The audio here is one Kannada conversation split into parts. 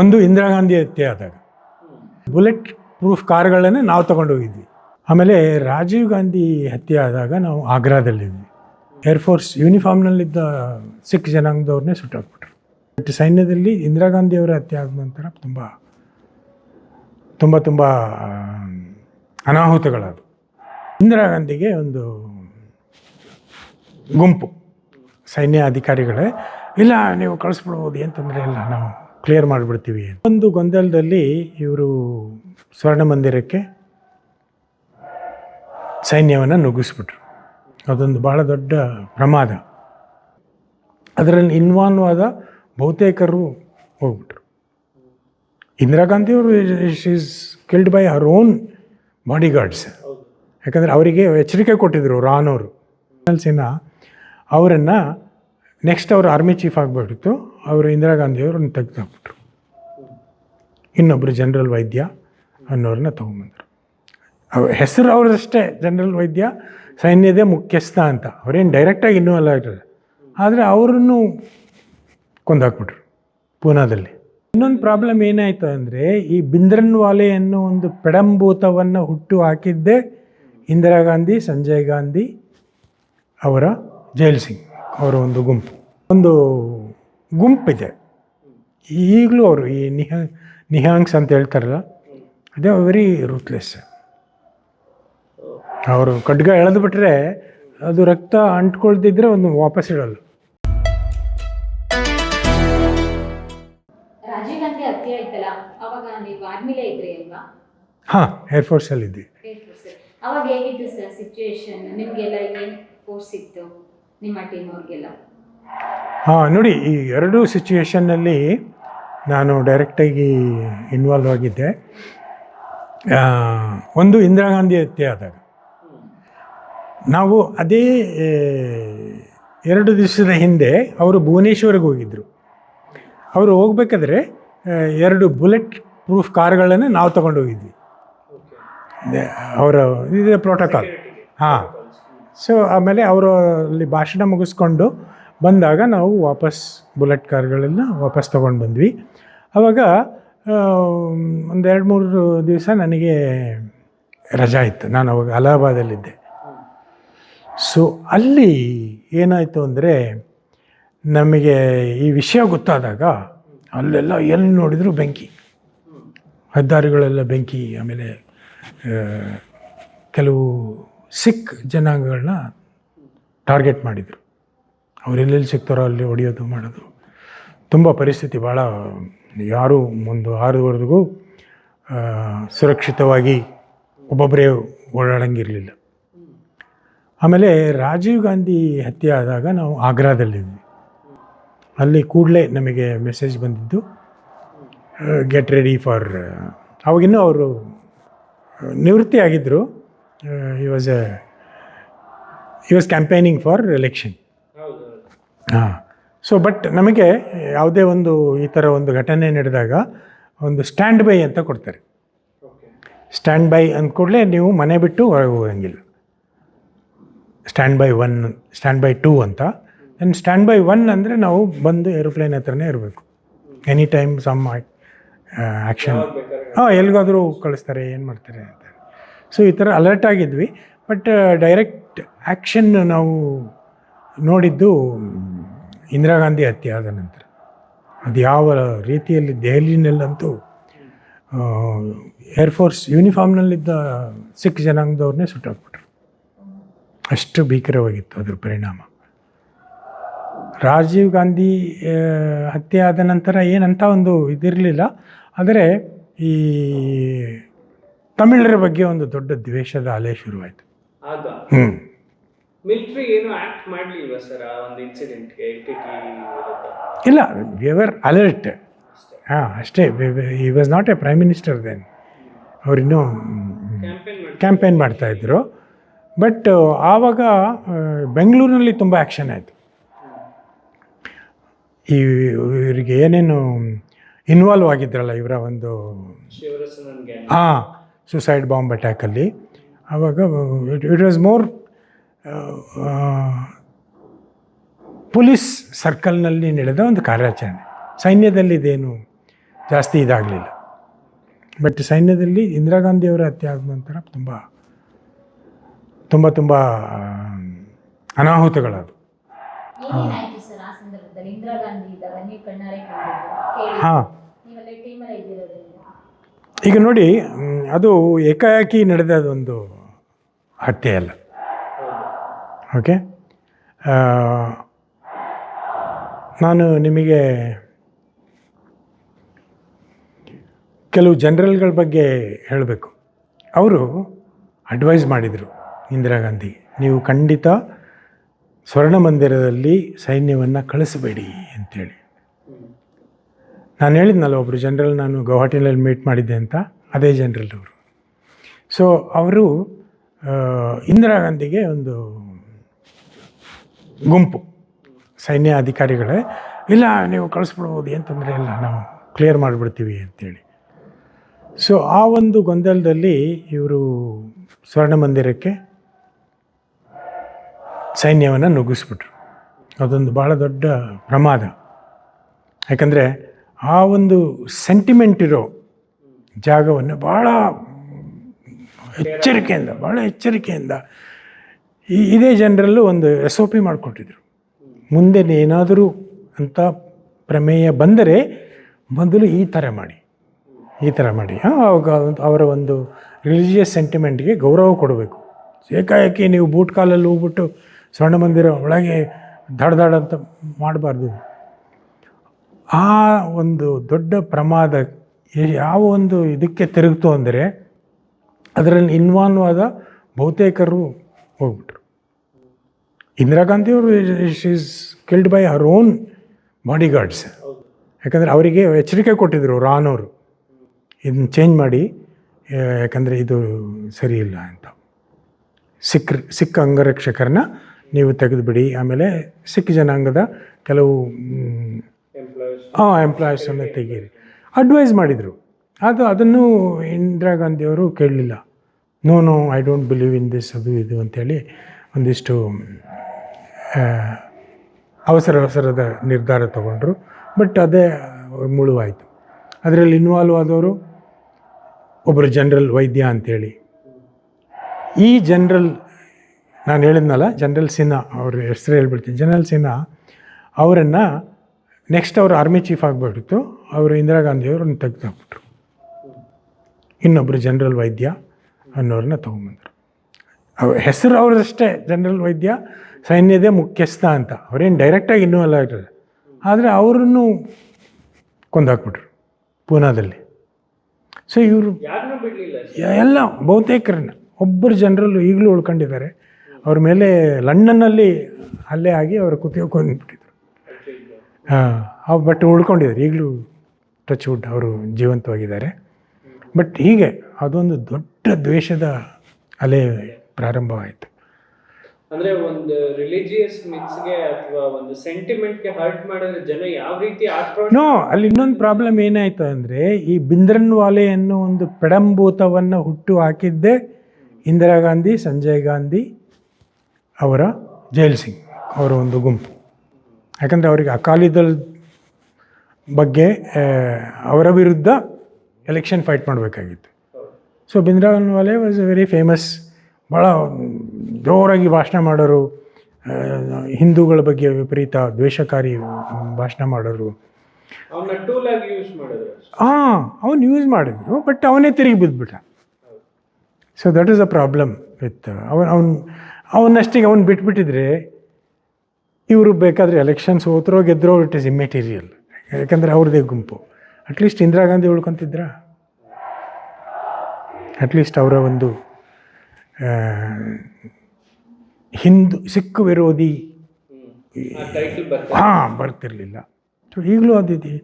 ಒಂದು ಇಂದಿರಾ ಗಾಂಧಿ ಹತ್ಯೆ ಆದಾಗ. ಬುಲೆಟ್ ಪ್ರೂಫ್ ಕಾರ್ಗಳನ್ನೇ ನಾವು ತಗೊಂಡೋಗಿದ್ವಿ. ಆಮೇಲೆ ರಾಜೀವ್ ಗಾಂಧಿ ಹತ್ಯೆ ಆದಾಗ ನಾವು ಆಗ್ರಾದಲ್ಲಿದ್ವಿ. ಏರ್ಫೋರ್ಸ್ ಯೂನಿಫಾರ್ಮ್ನಲ್ಲಿದ್ದ ಸಿಖ್ ಜನಾಂಗದವ್ರನ್ನೇ ಸುಟ್ಟಾಕ್ಬಿಟ್ರು. ಬಟ್ ಸೈನ್ಯದಲ್ಲಿ ಇಂದಿರಾ ಗಾಂಧಿ ಅವರ ಹತ್ಯೆ ಆದ ನಂತರ ತುಂಬ ತುಂಬ ತುಂಬ ಅನಾಹುತಗಳಾದವು. ಇಂದಿರಾ ಗಾಂಧಿಗೆ ಒಂದು ಗುಂಪು ಸೈನ್ಯ ಅಧಿಕಾರಿಗಳೇ ಇಲ್ಲ, ನೀವು ಕಳಿಸ್ಬಿಡ್ಬೋದು, ಏನು ತೊಂದರೆ ಇಲ್ಲ, ನಾವು ಕ್ಲಿಯರ್ ಮಾಡಿಬಿಡ್ತೀವಿ. ಒಂದು ಗೊಂದಲದಲ್ಲಿ ಇವರು ಸ್ವರ್ಣ ಮಂದಿರಕ್ಕೆ ಸೈನ್ಯವನ್ನು ನುಗ್ಗಿಸ್ಬಿಟ್ರು. ಅದೊಂದು ಭಾಳ ದೊಡ್ಡ ಪ್ರಮಾದ. ಅದರಲ್ಲಿ ಇನ್ವಾಲ್ವ್ ಆದ ಬಹುತೇಕರು ಹೋಗ್ಬಿಟ್ರು. ಇಂದಿರಾ ಗಾಂಧಿಯವರು is killed by our own bodyguards ಯಾಕಂದರೆ ಅವರಿಗೆ ಎಚ್ಚರಿಕೆ ಕೊಟ್ಟಿದ್ದರು ರಾನವರು ಸಿನ್ಹಾ ಅವರನ್ನು ನೆಕ್ಸ್ಟ್ ಅವರು ಆರ್ಮಿ ಚೀಫ್ ಆಗಿಬಿಟ್ಟಿತ್ತು ಅವರು ಇಂದಿರಾ ಗಾಂಧಿಯವ್ರನ್ನ ತೆಗೆದುಹಾಕ್ಬಿಟ್ರು. ಇನ್ನೊಬ್ಬರು ಜನರಲ್ ವೈದ್ಯ ಅನ್ನೋರನ್ನ ತೊಗೊಂಬಂದರು ಅವ್ರ ಹೆಸರು ಅವ್ರದಷ್ಟೇ, ಜನರಲ್ ವೈದ್ಯ, ಸೈನ್ಯದ ಮುಖ್ಯಸ್ಥ ಅಂತ. ಅವರೇನು ಡೈರೆಕ್ಟಾಗಿ ಇನ್ವಾಲ್ವ್ ಆಗಿದ್ದಾರೆ ಆದರೆ ಅವರನ್ನು ಕೊಂದಾಕ್ಬಿಟ್ರು ಪೂನಾದಲ್ಲಿ. ಇನ್ನೊಂದು ಪ್ರಾಬ್ಲಮ್ ಏನಾಯಿತು ಅಂದರೆ, ಈ ಬಿಂದ್ರನ್ವಾಲೆ ಅನ್ನೋ ಒಂದು ಪೆಡಂಭೂತವನ್ನು ಹುಟ್ಟು ಹಾಕಿದ್ದೇ ಇಂದಿರಾ ಗಾಂಧಿ, ಸಂಜಯ್ ಗಾಂಧಿ ಅವರ ಜೈಲ್ ಸಿಂಗ್ ಅವರ ಒಂದು ಗುಂಪು. ಒಂದು ಗುಂಪಿದೆ. ಈಗಲೂ ಅವರು ಈ ನಿಹ ನಿಹಾಂಗ್ಸ್ ಅಂತ ಹೇಳ್ತಾರಲ್ಲ ಅದೇ ವೆರಿ ರೂತ್ಲೆಸ್ ಅವರು ಖಡ್ಗ ಎಳೆದು ಬಿಟ್ರೆ ಅದು ರಕ್ತ ಅಂಟ್ಕೊಳ್ತಿದ್ರೆ ಒಂದು ವಾಪಸ್ ಇಡಲ್ಲ ಹಾಂ Air Force ಅವಾಗ ಹೇಗಿತ್ತು ಸರ್ ಸಿಚುವೇಶನ್ ನಿಮಗೆಲ್ಲ ಏನು ಫೋರ್ಸ್ ಇತ್ತು ನಿಮ್ಮ ಟೀಮ್ ಅವ್ರಿಗೆಲ್ಲ? ಹಾಂ ನೋಡಿ ಈ ಎರಡೂ ಸಿಚುವೇಷನ್ನಲ್ಲಿ ನಾನು ಡೈರೆಕ್ಟಾಗಿ ಇನ್ವಾಲ್ವ್ ಆಗಿದ್ದೆ. ಒಂದು ಇಂದಿರಾ ಗಾಂಧಿ ಹತ್ಯೆ ಆದಾಗ. ನಾವು ಅದೇ ಎರಡು ದಿವಸದ ಹಿಂದೆ ಅವರು ಭುವನೇಶ್ವರಿಗೆ ಹೋಗಿದ್ದರು ಅವರು ಹೋಗ್ಬೇಕಾದ್ರೆ ಎರಡು ಬುಲೆಟ್ ಪ್ರೂಫ್ ಕಾರ್ಗಳನ್ನೇ ನಾವು ತಗೊಂಡೋಗಿದ್ವಿ ಅವರ ಇದೇ ಪ್ರೋಟೋಕಾಲ್ ಹಾಂ. ಸೊ ಆಮೇಲೆ ಅವರು ಅಲ್ಲಿ ಭಾಷಣ ಮುಗಿಸ್ಕೊಂಡು ಬಂದಾಗ ನಾವು ವಾಪಸ್ ಬುಲೆಟ್ ಕಾರ್ಗಳೆಲ್ಲ ವಾಪಸ್ ತೊಗೊಂಡು ಬಂದ್ವಿ. ಆವಾಗ ಒಂದು ಎರಡು ಮೂರು ದಿವಸ ನನಗೆ ರಜಾ ಇತ್ತು. ನಾನು ಅವಾಗ ಅಲಹಾಬಾದಲ್ಲಿದ್ದೆ. ಸೊ ಅಲ್ಲಿ ಏನಾಯಿತು ಅಂದರೆ, ನಮಗೆ ಈ ವಿಷಯ ಗೊತ್ತಾದಾಗ ಅಲ್ಲೆಲ್ಲ ಎಲ್ಲಿ ನೋಡಿದರೂ ಬೆಂಕಿ. ಹೆದ್ದಾರಿಗಳೆಲ್ಲ ಬೆಂಕಿ, ಆಮೇಲೆ ಕೆಲವು ಸಿಖ್ ಜನಾಂಗಗಳನ್ನ ಟಾರ್ಗೆಟ್ ಮಾಡಿದರು. ಅವ್ರು ಎಲ್ಲೆಲ್ಲಿ ಸಿಗ್ತಾರೋ ಅಲ್ಲಿ ಹೊಡೆಯೋದು ಮಾಡೋದು. ತುಂಬ ಪರಿಸ್ಥಿತಿ ಭಾಳ ಯಾರೂ ಒಂದು ಆರುವರೆಗೂ ಸುರಕ್ಷಿತವಾಗಿ ಒಬ್ಬೊಬ್ಬರೇ ಓಡಾಡಂಗಿರಲಿಲ್ಲ. ಆಮೇಲೆ ರಾಜೀವ್ ಗಾಂಧಿ ಹತ್ಯೆ ಆದಾಗ ನಾವು ಆಗ್ರಾದಲ್ಲಿದ್ವಿ. ಅಲ್ಲಿ ಕೂಡಲೇ ನಮಗೆ ಮೆಸೇಜ್ ಬಂದಿದ್ದು ಗೆಟ್ ರೆಡಿ ಫಾರ್ ಅವಾಗಿನ್ನೂ ಅವರು ನಿವೃತ್ತಿ ಆಗಿದ್ದರು he was a he was campaigning for election ಹಾಂ. ಸೊ ಬಟ್ ನಮಗೆ ಯಾವುದೇ ಒಂದು ಈ ಥರ ಒಂದು ಘಟನೆ ನಡೆದಾಗ ಒಂದು ಸ್ಟ್ಯಾಂಡ್ ಬೈ ಅಂತ ಕೊಡ್ತಾರೆ. ಸ್ಟ್ಯಾಂಡ್ ಬೈ ಅಂದ ಕೂಡಲೇ ನೀವು ಮನೆ ಬಿಟ್ಟು ಹೊರಗೆ ಹೋಗಂಗಿಲ್ಲ. Stand by one stand by two ಅಂತ. ದೆನ್ ಸ್ಟ್ಯಾಂಡ್ ಬೈ ಒನ್ ಅಂದರೆ ನಾವು ಬಂದು ಏರೋಪ್ಲೇನ್ ಹತ್ರನೇ ಇರಬೇಕು. ಎನಿ ಟೈಮ್ ಸಮ್ ಆ್ಯಕ್ಷನ್ ಹಾಂ ಎಲ್ಲಿಗಾದರೂ ಕಳಿಸ್ತಾರೆ ಏನು ಮಾಡ್ತಾರೆ ಅಂತ. ಸೊ ಈ ಥರ ಅಲರ್ಟ್ ಆಗಿದ್ವಿ. ಬಟ್ ಡೈರೆಕ್ಟ್ ಆ್ಯಕ್ಷನ್ ನಾವು ನೋಡಿದ್ದು ಇಂದಿರಾ ಗಾಂಧಿ ಹತ್ಯೆ ಆದ ನಂತರ. ಅದು ಯಾವ ರೀತಿಯಲ್ಲಿ ದೆಹಲಿನಲ್ಲಂತೂ ಏರ್ಫೋರ್ಸ್ ಯೂನಿಫಾರ್ಮ್ನಲ್ಲಿದ್ದ ಸಿಖ್ ಜನಾಂಗದವ್ರನ್ನೇ ಸುಟ್ಟಾಕ್ಬಿಟ್ರು. ಅಷ್ಟು ಭೀಕರವಾಗಿತ್ತು ಅದ್ರ ಪರಿಣಾಮ. ರಾಜೀವ್ ಗಾಂಧಿ ಹತ್ಯೆ ಆದ ನಂತರ ಏನಂತ ಒಂದು ಇದಿರಲಿಲ್ಲ. ಆದರೆ ಈ ತಮಿಳರ ಬಗ್ಗೆ ಒಂದು ದೊಡ್ಡ ದ್ವೇಷದ ಅಲೆ ಶುರುವಾಯಿತು. ಹ್ಞೂ ಮಿಲಿಟರಿ ಏನು ಆಕ್ಟ್ ಮಾಡಲಿಲ್ವಾ ಸರ್ ಆ ಒಂದು ಇನ್ಸಿಡೆಂಟ್ಗೆ ಇಲ್ಲ ವಿವರ್ ಅಲರ್ಟ್ ಹಾಂ ಅಷ್ಟೇ. He was not a prime minister then ಅವರಿನ್ನೂ campaign ಮಾಡ್ತಾ ಇದ್ರು. ಮಾಡ್ತಾಯಿದ್ರು ಬಟ್ ಆವಾಗ ಬೆಂಗಳೂರಿನಲ್ಲಿ ತುಂಬ ಆ್ಯಕ್ಷನ್ ಆಯಿತು. ಈ ಇವರಿಗೆ ಏನೇನು ಇನ್ವಾಲ್ವ್ ಆಗಿದ್ರಲ್ಲ ಇವರ ಒಂದು ಹಾಂ ಸುಸೈಡ್ ಬಾಂಬ್ ಅಟ್ಯಾಕಲ್ಲಿ ಆವಾಗ ಇಟ್ ವಾಸ್ ಮೋರ್ ಪೊಲೀಸ್ ಸರ್ಕಲ್ನಲ್ಲಿ ನಡೆದ ಒಂದು ಕಾರ್ಯಾಚರಣೆ. ಸೈನ್ಯದಲ್ಲಿ ಇದೇನು ಜಾಸ್ತಿ ಇದಾಗಲಿಲ್ಲ. ಬಟ್ ಸೈನ್ಯದಲ್ಲಿ ಇಂದಿರಾ ಗಾಂಧಿಯವರ ಹತ್ಯೆ ಆದ ನಂತರ ತುಂಬ ತುಂಬ ತುಂಬ ಅನಾಹುತಗಳದು ಹಾಂ. ಈಗ ನೋಡಿ ಅದು ಏಕಾಏಕಿ ನಡೆದ ಅದೊಂದು ಹತ್ಯೆ ಅಲ್ಲ. ಓಕೆ ನಾನು ನಿಮಗೆ ಕೆಲವು ಜನರಲ್ಗಳ ಬಗ್ಗೆ ಹೇಳಬೇಕು. ಅವರು ಅಡ್ವೈಸ್ ಮಾಡಿದರು ಇಂದಿರಾ ಗಾಂಧಿ, ನೀವು ಖಂಡಿತ ಸ್ವರ್ಣ ಮಂದಿರದಲ್ಲಿ ಸೈನ್ಯವನ್ನು ಕಳಿಸಬೇಡಿ ಅಂತೇಳಿ. ನಾನು ಹೇಳಿದ್ನಲ್ಲ ಒಬ್ಬರು ಜನರಲ್ ನಾನು ಗೌಹಾಟಿನಲ್ಲಿ ಮೀಟ್ ಮಾಡಿದ್ದೆ ಅಂತ, ಅದೇ ಜನರಲ್ ಅವರು. ಸೊ ಅವರು ಇಂದಿರಾ ಗಾಂಧಿಗೆ ಒಂದು ಗುಂಪು, ಸೈನ್ಯ ಅಧಿಕಾರಿಗಳೇ, ಇಲ್ಲ, ನೀವು ಕಳಿಸ್ಬಿಡ್ಬೋದು, ಏನು ತೊಂದರೆ ಇಲ್ಲ, ನಾವು ಕ್ಲಿಯರ್ ಮಾಡಿಬಿಡ್ತೀವಿ ಅಂತೇಳಿ. ಸೊ ಆ ಒಂದು ಗೊಂದಲದಲ್ಲಿ ಇವರು ಸ್ವರ್ಣ ಮಂದಿರಕ್ಕೆ ಸೈನ್ಯವನ್ನು ನುಗ್ಗಿಸ್ಬಿಟ್ರು. ಅದೊಂದು ಭಾಳ ದೊಡ್ಡ ಪ್ರಮಾದ. ಯಾಕಂದರೆ ಆ ಒಂದು ಸೆಂಟಿಮೆಂಟ್ ಇರೋ ಜಾಗವನ್ನು ಭಾಳ ಎಚ್ಚರಿಕೆಯಿಂದ ಭಾಳ ಎಚ್ಚರಿಕೆಯಿಂದ ಈ ಇದೇ ಜನರಲ್ಲೂ ಒಂದು ಎಸ್ ಒ ಪಿ ಮಾಡಿಕೊಟ್ಟಿದ್ರು. ಮುಂದೆ ಏನಾದರೂ ಅಂತ ಪ್ರಮೇಯ ಬಂದರೆ ಮೊದಲು ಈ ಥರ ಮಾಡಿ. ಈ ಥರ ಮಾಡಿ. ಅವಾಗ ಅವರ ಒಂದು ರಿಲಿಜಿಯಸ್ ಸೆಂಟಿಮೆಂಟ್ಗೆ ಗೌರವ ಕೊಡಬೇಕು. ಏಕಾಏಕಿ ನೀವು ಬೂಟ್ ಕಾಲಲ್ಲಿ ಹೋಗ್ಬಿಟ್ಟು ಸ್ವರ್ಣ ಮಂದಿರ ಒಳಗೆ ದಾಡ್ ದಾಡ್ ಅಂತ ಮಾಡಬಾರ್ದು. ಆ ಒಂದು ದೊಡ್ಡ ಪ್ರಮಾದ ಯಾವ ಒಂದು ಇದಕ್ಕೆ ತಿರುಗಿತು ಅಂದರೆ ಅದರಲ್ಲಿ ಇನ್ವಾಲ್ವ್ ಆದ ಬಹುತೇಕರು ಹೋಗ್ಬಿಟ್ರು ಇಂದಿರಾ ಗಾಂಧಿಯವರು is killed by our own bodyguards ಯಾಕಂದರೆ ಅವರಿಗೆ ಎಚ್ಚರಿಕೆ ಕೊಟ್ಟಿದ್ದರು ರಾನವರು ಇದನ್ನ ಚೇಂಜ್ ಮಾಡಿ ಯಾಕಂದರೆ ಇದು ಸರಿಯಿಲ್ಲ ಇಲ್ಲ ಅಂತ. ಸಿಖ್ ಸಿಖ್ ಅಂಗರಕ್ಷಕರನ್ನ ನೀವು ತೆಗೆದುಬಿಡಿ. ಆಮೇಲೆ ಸಿಖ್ ಜನಾಂಗದ ಕೆಲವು ಹಾಂ ಎಂಪ್ಲಾಯರ್ಸನ್ನು ತೆಗೀರಿ. ಅಡ್ವೈಸ್ ಮಾಡಿದರು. ಅದು ಅದನ್ನು ಇಂದಿರಾ ಗಾಂಧಿಯವರು ಕೇಳಲಿಲ್ಲ. No no I don't believe in this ಅದು, ಇದು ಅಂತೇಳಿ ಒಂದಿಷ್ಟು ಅವಸರ, ಅವಸರದ ನಿರ್ಧಾರ ತಗೊಂಡ್ರು. ಬಟ್ ಅದೇ ಮುಳುವಾಯಿತು. ಅದರಲ್ಲಿ ಇನ್ವಾಲ್ವ್ ಆದವರು ಒಬ್ಬರು ಜನರಲ್ ವೈದ್ಯ ಅಂತೇಳಿ. ಈ ಜನರಲ್ ನಾನು ಹೇಳಿದ್ನಲ್ಲ ಜನರಲ್ ಸಿನ್ಹಾ, ಅವ್ರ ಹೆಸರು ಹೇಳ್ಬಿಡ್ತೀನಿ. ಜನರಲ್ ಸಿನ್ಹಾ ಅವರನ್ನು ನೆಕ್ಸ್ಟ್ ಅವರು ಆರ್ಮಿ ಚೀಫ್ ಆಗಿಬಿಟ್ಟಿತ್ತು ಅವರು ಇಂದಿರಾ ಗಾಂಧಿಯವ್ರನ್ನ ತೆಗೆದು ಹಾಕ್ಬಿಟ್ರು ಇನ್ನೊಬ್ಬರು ಜನರಲ್ ವೈದ್ಯ. ಅನ್ನೋರನ್ನ ತೊಗೊಂಬಂದರು. ಅವ್ರ ಹೆಸರು ಅವ್ರದಷ್ಟೇ ಜನರಲ್ ವೈದ್ಯ ಸೈನ್ಯದೇ ಮುಖ್ಯಸ್ಥ ಅಂತ. ಅವ್ರೇನು ಡೈರೆಕ್ಟಾಗಿ ಇನ್ನೂ ಅಲ್ಲ ಇರ್ತಾರೆ ಆದರೆ ಅವರನ್ನು ಕೊಂದಾಕ್ಬಿಟ್ರು ಪೂನಾದಲ್ಲಿ. ಸೊ ಇವರು ಎಲ್ಲ ಬಹುತೇಕರನ್ನ. ಒಬ್ಬರು ಜನರಲ್ಲು ಈಗಲೂ ಉಳ್ಕೊಂಡಿದ್ದಾರೆ. ಅವ್ರ ಮೇಲೆ ಲಂಡನ್ನಲ್ಲಿ ಅಲ್ಲೇ ಆಗಿ ಅವರು ಕುತ್ತಿಗೆಕೊಂಡ್ಬಿಟ್ಟಿದ್ರು ಹಾಂ ಬಟ್ ಉಳ್ಕೊಂಡಿದ್ದಾರೆ. ಈಗಲೂ ಟಚ್ ವುಡ್ ಅವರು ಜೀವಂತವಾಗಿದ್ದಾರೆ. ಬಟ್ ಹೀಗೆ ಅದೊಂದು ದೊಡ್ಡ ದ್ವೇಷದ ಅಲೆ ಪ್ರಾರಂಭವಾಯಿತು. ಅಂದ್ರೆ ಒಂದು ರಿಲಿಜಿಯಸ್ ಮಿಕ್ಸ್ಗೆ ಅಥವಾ ಒಂದು ಸೆಂಟಿಮೆಂಟ್ಗೆ ಹರ್ಟ್ ಮಾಡಿದ್ರೆ ಜನ ಯಾವ ರೀತಿ ನೋ ಅಲ್ಲಿ ಇನ್ನೊಂದು ಪ್ರಾಬ್ಲಮ್ ಏನಾಯ್ತು ಅಂದ್ರೆ ಈ ಬಿಂದ್ರನ್ವಾಲೆ ಅನ್ನೋ ಒಂದು ಪೆಡಂಭೂತವನ್ನು ಹುಟ್ಟು ಹಾಕಿದ್ದೇ ಇಂದಿರಾ ಗಾಂಧಿ ಸಂಜಯ್ ಗಾಂಧಿ ಅವರ ಜೈಲ್ ಸಿಂಗ್ ಅವರ ಒಂದು ಗುಂಪು. ಯಾಕಂದರೆ ಅವರಿಗೆ ಅಕಾಲಿದಳ ಬಗ್ಗೆ ಅವರ ವಿರುದ್ಧ ಎಲೆಕ್ಷನ್ ಫೈಟ್ ಮಾಡಬೇಕಾಗಿತ್ತು. So Bhindranwale was a very famous ಭಾಳ ಜೋರಾಗಿ ಭಾಷಣ ಮಾಡೋರು ಹಿಂದೂಗಳ ಬಗ್ಗೆ ವಿಪರೀತ ದ್ವೇಷಕಾರಿ ಭಾಷಣ ಮಾಡೋರು. ಹಾಂ ಅವನು ಯೂಸ್ ಮಾಡಿದ್ರು ಬಟ್ ಅವನೇ ತಿರುಗಿ ಬಿದ್ದುಬಿಟ್ಟ so that is a problem with ಅವನ್ ಅವನು ಅವನಷ್ಟಿಗೆ ಅವ್ನು ಬಿಟ್ಬಿಟ್ಟಿದ್ರೆ ಇವರು ಬೇಕಾದರೆ ಎಲೆಕ್ಷನ್ಸ್ ಹೋದ್ರೋ ಗೆದ್ರೋ ಇಟ್ ಇಸ್ ಇಮ್ಮೆಟೀರಿಯಲ್ ಯಾಕಂದರೆ ಅವ್ರದ್ದೇ ಗುಂಪು. ಅಟ್ಲೀಸ್ಟ್ ಇಂದಿರಾ ಗಾಂಧಿ ಉಳ್ಕೊತಿದ್ರ? ಅಟ್ಲೀಸ್ಟ್ ಅವರ ಒಂದು ಹಿಂದು ಸಿಖ್ ವಿರೋಧಿ ಹಾಂ ಬರ್ತಿರಲಿಲ್ಲ. ಸೊ ಈಗಲೂ ಅದಿದೆ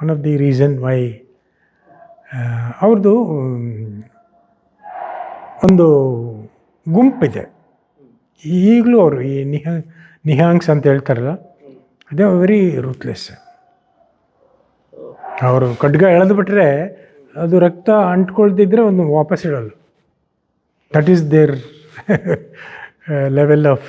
one of the reason why ಅವ್ರದ್ದು ಒಂದು ಗುಂಪಿದೆ. ಈಗಲೂ ಅವರು ಈ ನಿಹ ನಿಹಾಂಗ್ಸ್ ಅಂತ ಹೇಳ್ತಾರಲ್ಲ ಅದೇ ವೆರಿ ರೂತ್ಲೆಸ್ ಅವರು ಖಡ್ಗ ಎಳೆದು ಬಿಟ್ಟರೆ ಅದು ರಕ್ತ ಅಂಟ್ಕೊಳ್ತಿದ್ರೆ ಒಂದು ವಾಪಸ್ ಇಡಲ್ಲ that is their level of